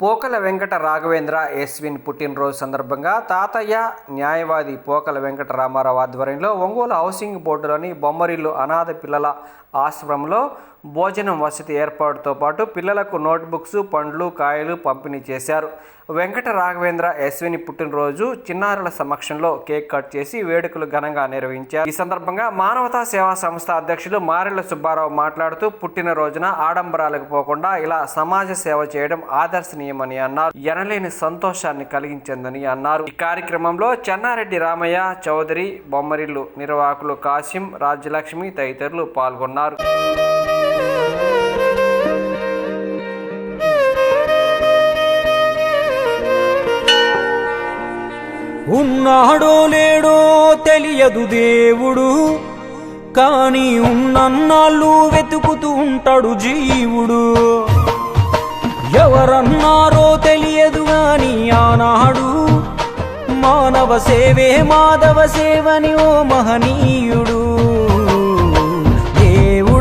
పోకల వెంకట రాఘవేంద్ర ఎస్విన్ పుట్టినరోజు సందర్భంగా తాతయ్య న్యాయవాది పోకల వెంకట రామారావు ఆధ్వర్యంలో ఒంగోలు హౌసింగ్ బోర్డులోని బొమ్మరిల్లు అనాథ పిల్లల ఆశ్రమంలో భోజనం వసతి ఏర్పాటుతో పాటు పిల్లలకు నోట్బుక్స్ పండ్లు కాయలు పంపిణీ చేశారు. వెంకట రాఘవేంద్ర ఎస్విని పుట్టినరోజు చిన్నారుల సమక్షంలో కేక్ కట్ చేసి వేడుకలు ఘనంగా నిర్వహించారు. ఈ సందర్భంగా మానవతా సేవా సంస్థ అధ్యక్షులు మారెళ్ళ సుబ్బారావు మాట్లాడుతూ పుట్టినరోజున ఆడంబరాలకు పోకుండా ఇలా సమాజ సేవ చేయడం ఆదర్శనీయమని అన్నారు. ఎనలేని సంతోషాన్ని కలిగించిందని అన్నారు. ఈ కార్యక్రమంలో చెన్నారెడ్డి రామయ్య చౌదరి బొమ్మరిల్లు నిర్వాహకులు కాసిం రాజ్యలక్ష్మి తదితరులు పాల్గొన్నారు. ఉన్నాడో లేడో తెలియదు దేవుడు కానీ ఉన్నన్నాళ్ళు వెతుకుతూ ఉంటాడు జీవుడు. ఎవరన్నారో తెలియదు గాని ఆనాడు మానవ సేవే మాధవ సేవని ఓ మహనీయుడు.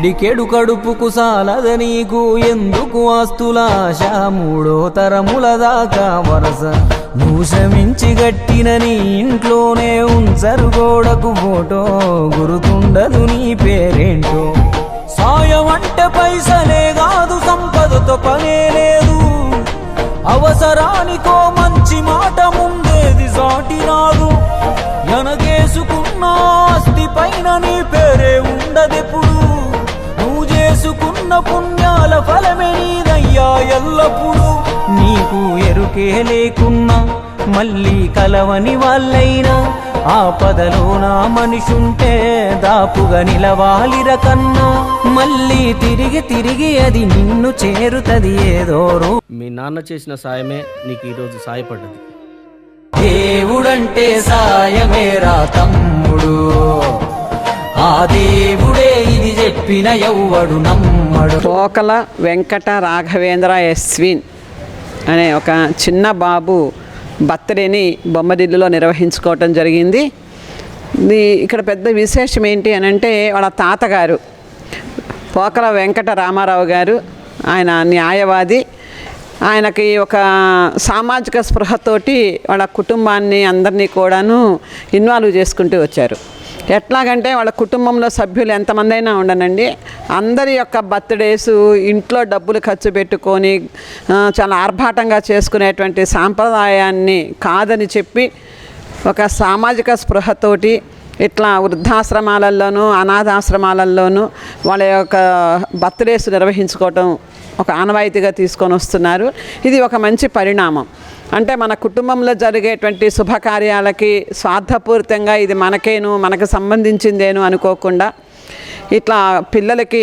పిడికెడు కడుపుకు సాలద నీకు. ఎందుకు ఆస్తులాశ? మూడో తరముల దాకా వరస. నువ్వు శ్రమించి గట్టిన నీ ఇంట్లోనే ఉంచరు గోడకు ఫోటో. గురుతుండదు నీ పేరేంటో? సాయం అంటే పైసలే కాదు సంపదతో పనే లేదు. అవసరానికో మంచి మాట ముందేది సాటి రాదు ఎనగేసుకున్న ఆస్తి పైన నీ పేరే ఉండదు పుణ్యాల ఫలమే నీదయ్యా ఎల్లప్పుడు. నీకు ఎరుకే లేకున్నా మళ్ళీ కలవని వాళ్ళైనా. ఆపదలో నా మనిషుంటే దాపుగా నిలవాలిర కన్నా. మళ్ళీ తిరిగి తిరిగి అది నిన్ను చేరుతది ఏదో రూ మీ నాన్న చేసిన సాయమే నీకు ఈరోజు సాయపడ్డది. దేవుడంటే సాయమేరా తమ్ముడు. ఆ దేవుడే ఇది చెప్పిన ఎవ్వడు నమ్మడు. పోకల వెంకట రాఘవేంద్ర ఎస్విన్ అనే ఒక చిన్న బాబు బర్త్డేని బొమ్మదిల్లులో నిర్వహించుకోవటం జరిగింది. ఇక్కడ పెద్ద విశేషం ఏంటి అని అంటే వాళ్ళ తాతగారు పోకల వెంకట రామారావు గారు ఆయన న్యాయవాది. ఆయనకి ఒక సామాజిక స్పృహతోటి వాళ్ళ కుటుంబాన్ని అందరినీ కూడాను ఇన్వాల్వ్ చేసుకుంటూ వచ్చారు. ఎట్లాగంటే వాళ్ళ కుటుంబంలో సభ్యులు ఎంతమంది అయినా ఉండనండి. అందరి యొక్క బర్త్డేస్ ఇంట్లో డబ్బులు ఖర్చు పెట్టుకొని చాలా ఆర్భాటంగా చేసుకునేటువంటి సాంప్రదాయాన్ని కాదని చెప్పి ఒక సామాజిక స్పృహతోటి ఇట్లా వృద్ధాశ్రమాలలోనూ అనాథాశ్రమాలలోనూ వాళ్ళ యొక్క బర్త్డేస్ నిర్వహించుకోవటం ఒక ఆనవాయితీగా తీసుకొని వస్తున్నారు. ఇది ఒక మంచి పరిణామం. అంటే మన కుటుంబంలో జరిగేటువంటి శుభకార్యాలకి స్వార్థపూరితంగా ఇది మనకేను మనకు సంబంధించిందేను అనుకోకుండా ఇట్లా పిల్లలకి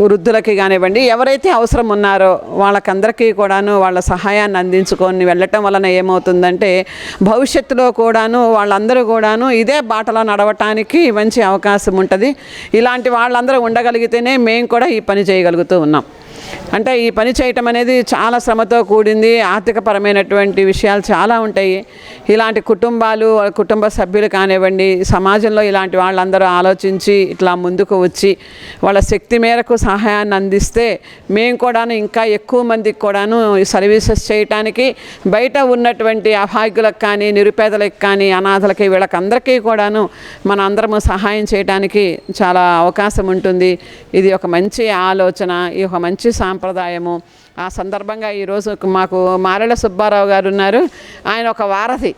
వృద్ధులకి కానివ్వండి ఎవరైతే అవసరం ఉన్నారో వాళ్ళకందరికీ కూడాను వాళ్ళ సహాయాన్ని అందించుకొని వెళ్ళటం వలన ఏమవుతుందంటే భవిష్యత్తులో కూడాను వాళ్ళందరూ కూడాను ఇదే బాటలో నడవటానికి మంచి అవకాశం ఉంటుంది. ఇలాంటి వాళ్ళందరూ ఉండగలిగితేనే మేము కూడా ఈ పని చేయగలుగుతూ ఉన్నాం. అంటే ఈ పని చేయటం అనేది చాలా శ్రమతో కూడింది ఆర్థికపరమైనటువంటి విషయాలు చాలా ఉంటాయి. ఇలాంటి కుటుంబాలు కుటుంబ సభ్యులు కానివ్వండి సమాజంలో ఇలాంటి వాళ్ళందరూ ఆలోచించి ఇట్లా ముందుకు వచ్చి వాళ్ళ శక్తి మేరకు సహాయాన్ని అందిస్తే మేము కూడాను ఇంకా ఎక్కువ మందికి కూడాను సర్వీసెస్ చేయటానికి బయట ఉన్నటువంటి అభాగ్యులకు కానీ నిరుపేదలకు కానీ అనాథలకి వీళ్ళకందరికీ కూడాను మన అందరము సహాయం చేయడానికి చాలా అవకాశం ఉంటుంది. ఇది ఒక మంచి ఆలోచన ఈ ఒక మంచి సాంప్రదాయము. ఆ సందర్భంగా ఈరోజు మాకు మారెళ్ళ సుబ్బారావు గారు ఉన్నారు. ఆయన ఒక వారధి.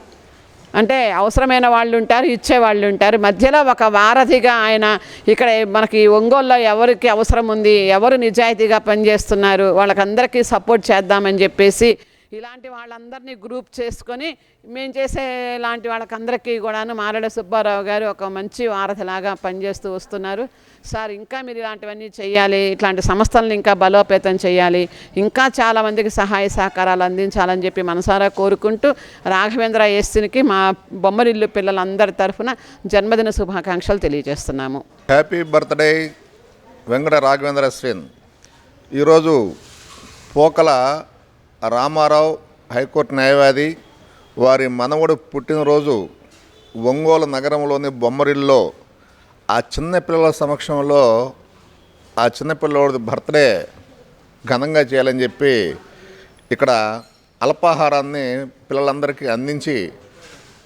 అంటే అవసరమైన వాళ్ళు ఉంటారు ఇచ్చే వాళ్ళు ఉంటారు. మధ్యలో ఒక వారధిగా ఆయన ఇక్కడ మనకి ఒంగోలులో ఎవరికి అవసరం ఉంది ఎవరు నిజాయితీగా పనిచేస్తున్నారు వాళ్ళకందరికీ సపోర్ట్ చేద్దామని చెప్పేసి ఇలాంటి వాళ్ళందరినీ గ్రూప్ చేసుకొని మేము చేసే ఇలాంటి వాళ్ళకందరికీ కూడాను మారడ సుబ్బారావు గారు ఒక మంచి వారధిలాగా పనిచేస్తూ వస్తున్నారు. సార్ ఇంకా మీరు ఇలాంటివన్నీ చేయాలి ఇట్లాంటి సంస్థలను ఇంకా బలోపేతం చేయాలి ఇంకా చాలామందికి సహాయ సహకారాలు అందించాలని చెప్పి మనసారా కోరుకుంటూ రాఘవేంద్ర ఎస్సీనికి మా బొమ్మరిల్లు పిల్లలందరి తరఫున జన్మదిన శుభాకాంక్షలు తెలియజేస్తున్నాము. హ్యాపీ బర్త్డే వెంకట రాఘవేంద్ర అశ్విన్ ఈరోజు పోకల రామారావు హైకోర్టు న్యాయవాది వారి మనవడు పుట్టినరోజు ఒంగోలు నగరంలోని బొమ్మరిల్లో ఆ చిన్నపిల్లల సమక్షంలో ఆ చిన్నపిల్లవాడి బర్త్డే ఘనంగా చేయాలని చెప్పి ఇక్కడ అల్పాహారాన్ని పిల్లలందరికీ అందించి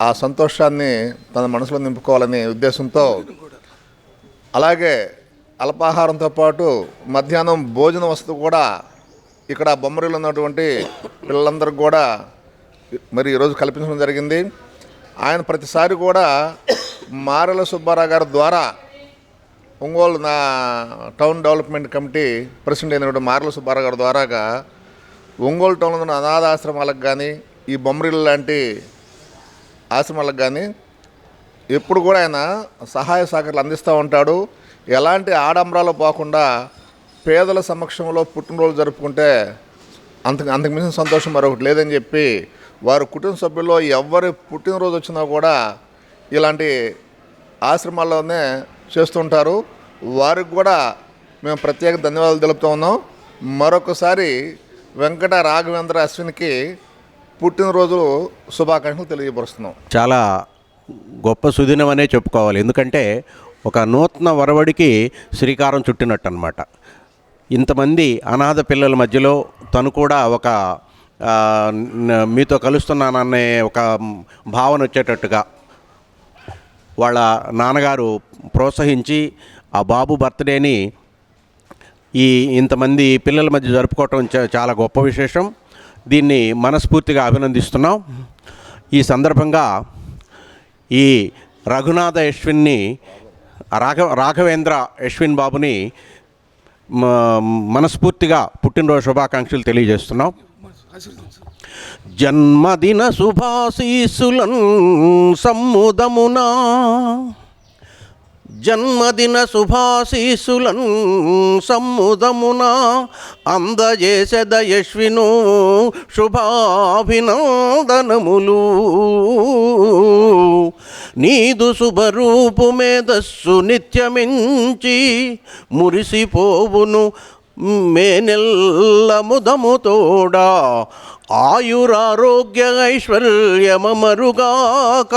ఆ సంతోషాన్ని తన మనసులో నింపుకోవాలనే ఉద్దేశంతో అలాగే అల్పాహారంతో పాటు మధ్యాహ్నం భోజన వసతి కూడా ఇక్కడ బొమ్మరిలో ఉన్నటువంటి పిల్లలందరికీ కూడా మరి ఈరోజు కల్పించడం జరిగింది. ఆయన ప్రతిసారి కూడా మారెల సుబ్బారావు గారి ద్వారా ఒంగోలు నా టౌన్ డెవలప్మెంట్ కమిటీ ప్రెసిడెంట్ అయినటువంటి మారెల సుబ్బారావు గారి ద్వారాగా ఒంగోలు టౌన్లో ఉన్న అనాథ ఆశ్రమాలకు కానీ ఈ బొమ్మరిల్ లాంటి ఆశ్రమాలకు కానీ ఎప్పుడు కూడా ఆయన సహాయ సహకారాలు అందిస్తూ ఉంటాడు. ఎలాంటి ఆడంబరాలు పోకుండా పేదల సమక్షంలో పుట్టినరోజు జరుపుకుంటే అంత అంతకు మించిన సంతోషం మరొకటి లేదని చెప్పి వారి కుటుంబ సభ్యుల్లో ఎవరి పుట్టినరోజు వచ్చినా కూడా ఇలాంటి ఆశ్రమాల్లోనే చేస్తుంటారు వారికి కూడా మేము ప్రత్యేక ధన్యవాదాలు తెలుపుతూ ఉన్నాం. మరొకసారి వెంకట రాఘవేంద్ర అశ్విన్కి పుట్టినరోజు శుభాకాంక్షలు తెలియపరుస్తున్నాం. చాలా గొప్ప సుదినం అనే చెప్పుకోవాలి. ఎందుకంటే ఒక నూతన వరవడికి శ్రీకారం చుట్టినట్టు అనమాట ఇంతమంది అనాథ పిల్లల మధ్యలో తను కూడా ఒక మీతో కలుస్తున్నాననే ఒక భావన వచ్చేటట్టుగా వాళ్ళ నాన్నగారు ప్రోత్సహించి ఆ బాబు బర్త్డేని ఈ ఇంతమంది పిల్లల మధ్య జరుపుకోవటం చాలా గొప్ప విశేషం. దీన్ని మనస్ఫూర్తిగా అభినందిస్తున్నాం. ఈ సందర్భంగా ఈ రఘునాథ యశ్విన్ని రాఘ రాఘవేంద్ర యశ్విన్ బాబుని మనస్ఫూర్తిగా పుట్టినరోజు శుభాకాంక్షలు తెలియజేస్తున్నాం. జన్మదిన శుభాశీసులన్ సమ్ముదమునా జన్మదిన శుభాశీసులన్ సమ్ముదమున అందజేసెదయశ్విను శుభాభినందనములు. నీదు శుభరూపు మేధస్సు నిత్యమించి మురిసిపోవును మేనెల్లముదముతోడా. ఆయురారోగ్య ఐశ్వర్యమరుగాక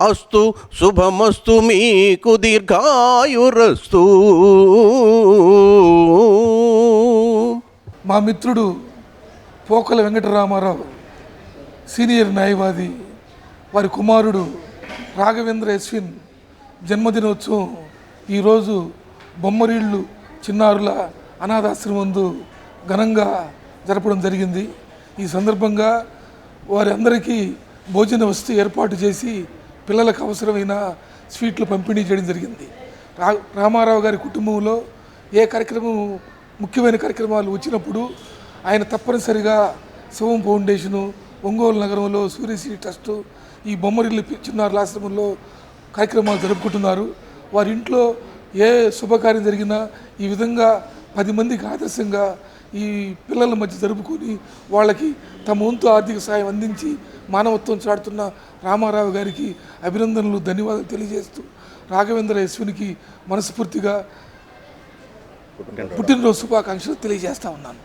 అస్తు శుభమస్తు మీకు దీర్ఘాయురస్తు. మా మిత్రుడు పోకల వెంకటరామారావు సీనియర్ న్యాయవాది వారి కుమారుడు రాఘవేంద్ర యశ్విన్ జన్మదినోత్సవం. ఈరోజు బొమ్మరీళ్ళు చిన్నారుల అనాథాశ్రమందు ఘనంగా జరపడం జరిగింది. ఈ సందర్భంగా వారి అందరికీ భోజన వసతి ఏర్పాటు చేసి పిల్లలకు అవసరమైన స్వీట్లు పంపిణీ చేయడం జరిగింది. రా రామారావు గారి కుటుంబంలో ఏ కార్యక్రమం ముఖ్యమైన కార్యక్రమాలు వచ్చినప్పుడు ఆయన తప్పనిసరిగా శివం ఫౌండేషను ఒంగోలు నగరంలో సూర్యశ్రీ ట్రస్టు ఈ బొమ్మరిల్లు చిన్నారుల ఆశ్రమంలో కార్యక్రమాలు జరుపుకుంటున్నారు. వారి ఇంట్లో ఏ శుభకార్యం జరిగినా ఈ విధంగా పది మందికి ఆదర్శంగా ఈ పిల్లల మధ్య జరుపుకొని వాళ్ళకి తమ వంతు ఆర్థిక సాయం అందించి మానవత్వం చాటుతున్న రామారావు గారికి అభినందనలు ధన్యవాదాలు తెలియజేస్తూ రాఘవేంద్ర యశ్వినికి మనస్ఫూర్తిగా పుట్టినరోజు శుభాకాంక్షలు తెలియజేస్తా ఉన్నాను.